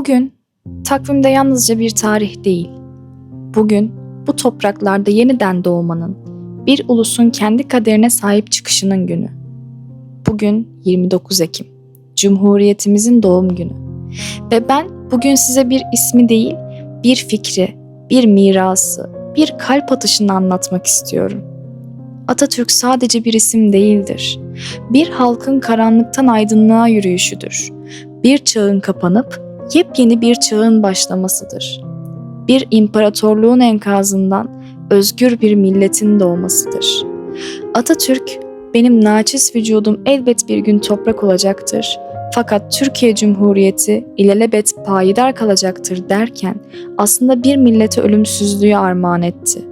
Bugün takvimde yalnızca bir tarih değil. Bugün bu topraklarda yeniden doğmanın, bir ulusun kendi kaderine sahip çıkışının günü. Bugün 29 Ekim, Cumhuriyetimizin doğum günü. Ve ben bugün size bir ismi değil, bir fikri, bir mirası, bir kalp atışını anlatmak istiyorum. Atatürk sadece bir isim değildir. Bir halkın karanlıktan aydınlığa yürüyüşüdür. Bir çağın kapanıp yepyeni bir çağın başlamasıdır. Bir imparatorluğun enkazından özgür bir milletin doğmasıdır. Atatürk, benim naçiz vücudum elbet bir gün toprak olacaktır. Fakat Türkiye Cumhuriyeti ilelebet payidar kalacaktır derken aslında bir millete ölümsüzlüğü armağan etti.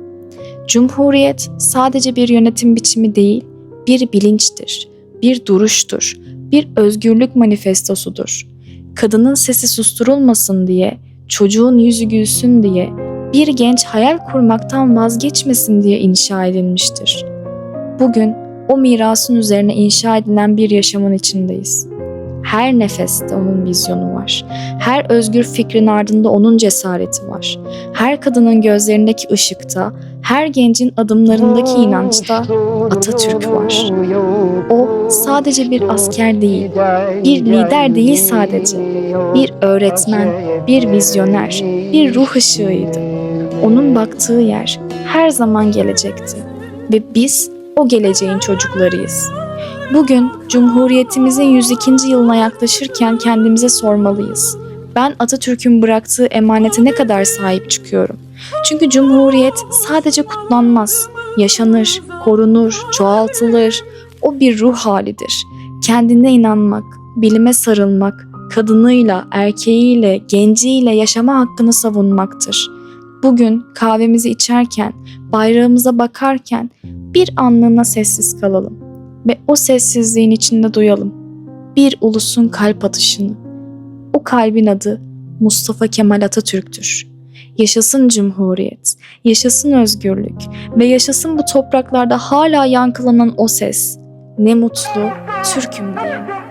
Cumhuriyet sadece bir yönetim biçimi değil, bir bilinçtir, bir duruştur, bir özgürlük manifestosudur. Kadının sesi susturulmasın diye, çocuğun yüzü gülsün diye, bir genç hayal kurmaktan vazgeçmesin diye inşa edilmiştir. Bugün o mirasın üzerine inşa edilen bir yaşamın içindeyiz. Her nefeste onun vizyonu var. Her özgür fikrin ardında onun cesareti var. Her kadının gözlerindeki ışıkta, her gencin adımlarındaki inançta Atatürk var. O sadece bir asker değil, bir lider değil sadece. Bir öğretmen, bir vizyoner, bir ruh ışığıydı. Onun baktığı yer her zaman gelecekti. Ve biz o geleceğin çocuklarıyız. Bugün Cumhuriyetimizin 102. yılına yaklaşırken kendimize sormalıyız. Ben Atatürk'ün bıraktığı emanete ne kadar sahip çıkıyorum? Çünkü Cumhuriyet sadece kutlanmaz, yaşanır, korunur, çoğaltılır. O bir ruh halidir. Kendine inanmak, bilime sarılmak, kadınıyla, erkeğiyle, genciyle yaşama hakkını savunmaktır. Bugün kahvemizi içerken, bayrağımıza bakarken bir anlığına sessiz kalalım ve o sessizliğin içinde duyalım. Bir ulusun kalp atışını. O kalbin adı Mustafa Kemal Atatürk'tür. Yaşasın Cumhuriyet, yaşasın özgürlük ve yaşasın bu topraklarda hala yankılanan o ses. Ne mutlu Türk'üm diye.